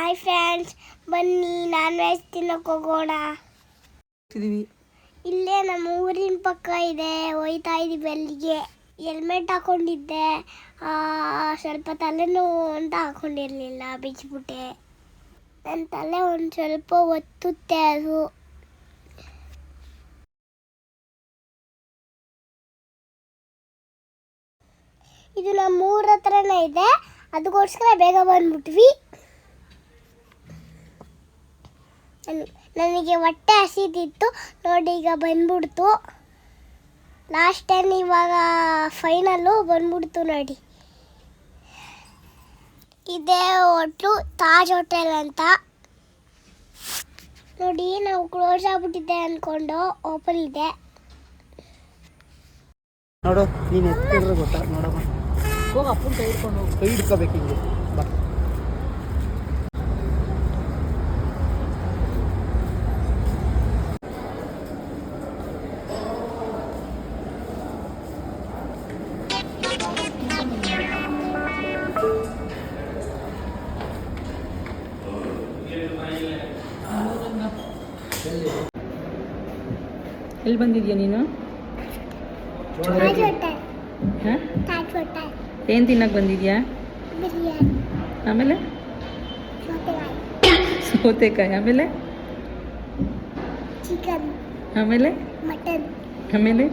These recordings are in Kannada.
ಹಾಯ್ ಫ್ರೆಂಡ್ಸ್ ಬನ್ನಿ ನಾನ್ ವೆಜ್ ತಿನ್ನಕ್ಕೆ ಹೋಗೋಣ. ಇದೀವಿ ಇಲ್ಲೇ ನಮ್ಮ ಊರಿನ ಪಕ್ಕ ಇದೆ ಹೋಯ್ತಾ ಇದೀವಿ ಅಲ್ಲಿಗೆ. ಹೆಲ್ಮೆಟ್ ಹಾಕೊಂಡಿದ್ದೆ. ಆ, ಸ್ವಲ್ಪ ತಲೆನೋವು ಅಂತ ಹಾಕೊಂಡಿರಲಿಲ್ಲ ಬಿಚ್ಚಿಬಿಟ್ಟೆ. ನನ್ನ ತಲೆ ಒಂದು ಸ್ವಲ್ಪ ಒತ್ತುತ್ತೆ ಅದು. ಇದು ನಮ್ಮ ಊರ ಹತ್ರನೇ ಇದೆ. ಅದಕ್ಕೋಸ್ಕರ ಬೇಗ ಬಂದ್ಬಿಟ್ವಿ. ನನಗೆ ಹೊಟ್ಟೆ ಹಸಿದಿತ್ತು. ನೋಡಿ ಈಗ ಬಂದ್ಬಿಡ್ತು. ಲಾಸ್ಟ್ ಟೈಮ್ ಇವಾಗ ಫೈನಲ್ಲು ಬಂದ್ಬಿಡ್ತು ನೋಡಿ. ಇದೇ ಹೋಟ್ಲು ತಾಜ್ ಹೋಟೆಲ್ ಅಂತ. ನೋಡಿ ನಾವು ಕ್ಲೋಸ್ ಆಗ್ಬಿಟ್ಟಿದ್ದೆ ಅಂದ್ಕೊಂಡು ಓಪನ್ ಇದೆ. ನೋಡು ನೀನು ಎತ್ತಿದ್ರೆ ಗೊತ್ತಾ? ನೋಡಮ್ಮ. ಹೋಗಿ ಅಪ್ಪನ ಕೈ ಹಿಡ್ಕೊಂಡು ಹೋಗು. ಕೈ ಹಿಡ್ಕೋಬೇಕು ಹಿಂಗೆ. ಎಲ್ಲಿ ಬಂದಿದ್ಯಾ ನೀನು? ಏನ್ ತಿನ್ನಕ್ಕೆ ಬಂದಿದ್ಯಾ? ಆಮೇಲೆ? ಸೌತೆಕಾಯಿ. ಆಮೇಲೆ? ಆಮೇಲೆ? ಆಮೇಲೆ?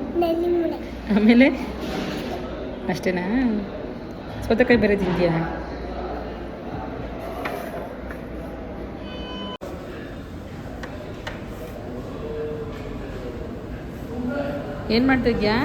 ಆಮೇಲೆ? ಅಷ್ಟೇನಾ? ಸೌತೆಕಾಯಿ ಬೇರೆ ತಿಂದ್ಯಾ ಸೌತೆಕಾಯಿ ಮಾಡ್ತಿದ್ಯಾ?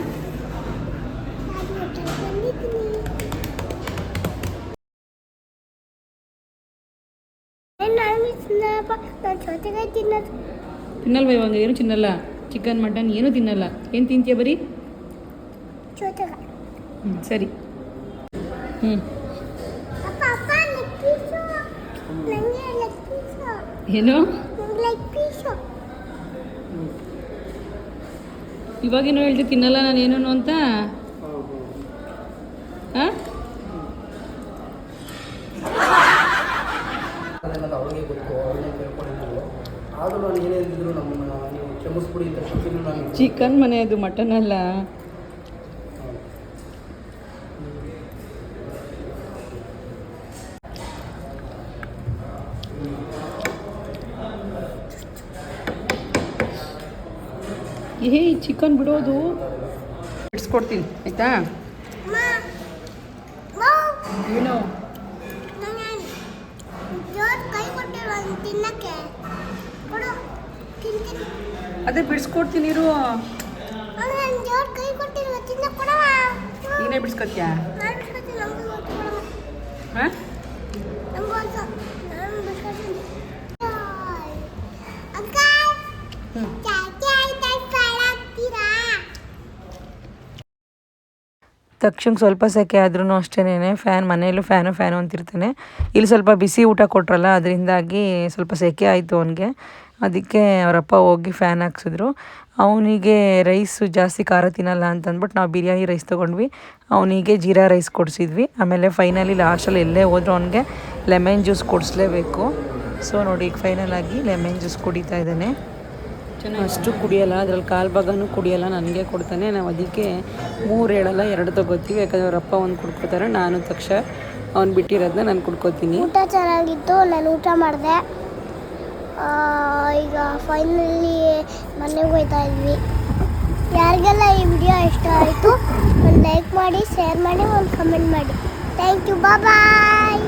ತಿನ್ನಲ್ವ ಇವಾಗ? ಏನು ತಿನ್ನಲ್ಲ? ಚಿಕನ್ ಮಟನ್ ಏನು ತಿನ್ನಲ್ಲ? ಏನು ತಿಂತೀಯ ಬರೀ? ಹ್ಞೂ ಸರಿ. ಹ್ಞೂ ಏನು? ಏನು ಲೆಗ್ ಪೀಸು ಇವಾಗೇನೋ ಹೇಳ್ತಿ ತಿನ್ನಲ್ಲ ನಾನು ಏನೂ ಅಂತ ಹಾಂ ಅದನ್ನೆಲ್ಲ ಅವ್ರಿಗೆ ಗೊತ್ತು ಅವ್ರನ್ನೇ ಕೇಳ್ಕೊಂಡಿದ್ದು ಆದರೂ ನಾನು ಏನೇ ಇದ್ದಿದ್ರು ನಮ್ಮನ್ನು ನೀವು ತಿನ್ನಲ್ಲ ಅಂತ? ಕೊಟ್ಟಿದ್ರು ಅಂತ ಚಿಕನ್ ಮನೆ ಅದು ಮಟನ್ ಅಲ್ಲ. ಏ ಚಿಕನ್ ಬಿಡೋದು. ಬಿಡಿಸ್ಕೊಡ್ತೀನಿ ಆಯ್ತಾ? ಏನು ನನಗೆ ಜೋರ್ ಕೈ ಕೊಟ್ಟಿರೋ ತಿನ್ನಕ್ಕೆ? ಕೊಡು ತಿಂತೀನಿ. ಅದೇ ಬಿಡಿಸ್ಕೊಡ್ತೀನಿ ಇರು. ನೀನೇ ಬಿಡಿಸ್ಕೊತ್ಯಾ ನಾನು ಬಿಸ್ಕೊತೀನಿ ನಮ್ಗೆ ಗೊತ್ತು ಕೊಡವ ಹಾಂ ನಮ್ಗೆ ಗೊತ್ತು ನಾನು ಬಿಸ್ಕೊತೀನಿ ಅಕ್ಕ ಹ್ಞೂ ಚಾಚಿ ಆಯ್ತಾ ಹಾಕ್ತೀರಾ ತಕ್ಷಣ ಸ್ವಲ್ಪ ಸೆಕೆ ಆದ್ರೂ ಅಷ್ಟೇನೆ ಫ್ಯಾನ್, ಮನೆಯಲ್ಲೂ ಫ್ಯಾನು ಫ್ಯಾನು ಅಂತಿರ್ತಾನೆ. ಇಲ್ಲಿ ಸ್ವಲ್ಪ ಬಿಸಿ ಊಟ ಕೊಟ್ರಲ್ಲ, ಅದರಿಂದಾಗಿ ಸ್ವಲ್ಪ ಸೆಕೆ ಆಯಿತು ಅವನಿಗೆ. ಅದಕ್ಕೆ ಅವರಪ್ಪ ಹೋಗಿ ಫ್ಯಾನ್ ಹಾಕ್ಸಿದ್ರು. ಅವನಿಗೆ ರೈಸು ಜಾಸ್ತಿ ಖಾರ ತಿನ್ನಲ್ಲ ಅಂತಂದ್ಬಿಟ್ಟು ನಾವು ಬಿರಿಯಾನಿ ರೈಸ್ ತೊಗೊಂಡ್ವಿ. ಅವನಿಗೆ ಜೀರಾ ರೈಸ್ ಕೊಡಿಸಿದ್ವಿ. ಆಮೇಲೆ ಫೈನಲಿ ಲಾಸ್ಟಲ್ಲಿ ಎಲ್ಲೇ ಹೋದ್ರು ಅವನಿಗೆ ಲೆಮನ್ ಜ್ಯೂಸ್ ಕೊಡಿಸ್ಲೇಬೇಕು. ಸೊ ನೋಡಿ, ಈಗ ಆಗಿ ಲೆಮನ್ ಜ್ಯೂಸ್ ಕುಡಿತಾ ಇದ್ದಾನೆ. ಅಷ್ಟು ಕುಡಿಯಲ್ಲ, ಅದ್ರಲ್ಲಿ ಕಾಲು ಭಾಗನೂ ಕುಡಿಯಲ್ಲ, ನನಗೆ ಕೊಡ್ತಾನೆ. ನಾವು ಅದಕ್ಕೆ ಮೂರು ಹೇಳಲ್ಲ ಎರಡು ತಗೋತೀವಿ. ಯಾಕಂದ್ರೆ ಅವರಪ್ಪ ಒಂದು ಕುಡ್ಕೋತಾರೆ, ನಾನು ತಕ್ಷಣ ಅವ್ನು ಬಿಟ್ಟಿರೋದನ್ನ ನಾನು ಕುಡ್ಕೋತೀನಿ. ಊಟ ಚೆನ್ನಾಗಿತ್ತು, ನಾನು ಊಟ ಮಾಡಿದೆ. ಈಗ ಫೈನಲಿ ಮನೆಗೆ ಹೋಗ್ತಾ ಇದ್ವಿ. ಯಾರಿಗೆಲ್ಲ ಈ ವಿಡಿಯೋ ಇಷ್ಟ ಆಯಿತು, ಒಂದು ಲೈಕ್ ಮಾಡಿ ಶೇರ್ ಮಾಡಿ, ಒಂದು ಕಮೆಂಟ್ ಮಾಡಿ. Thank you bye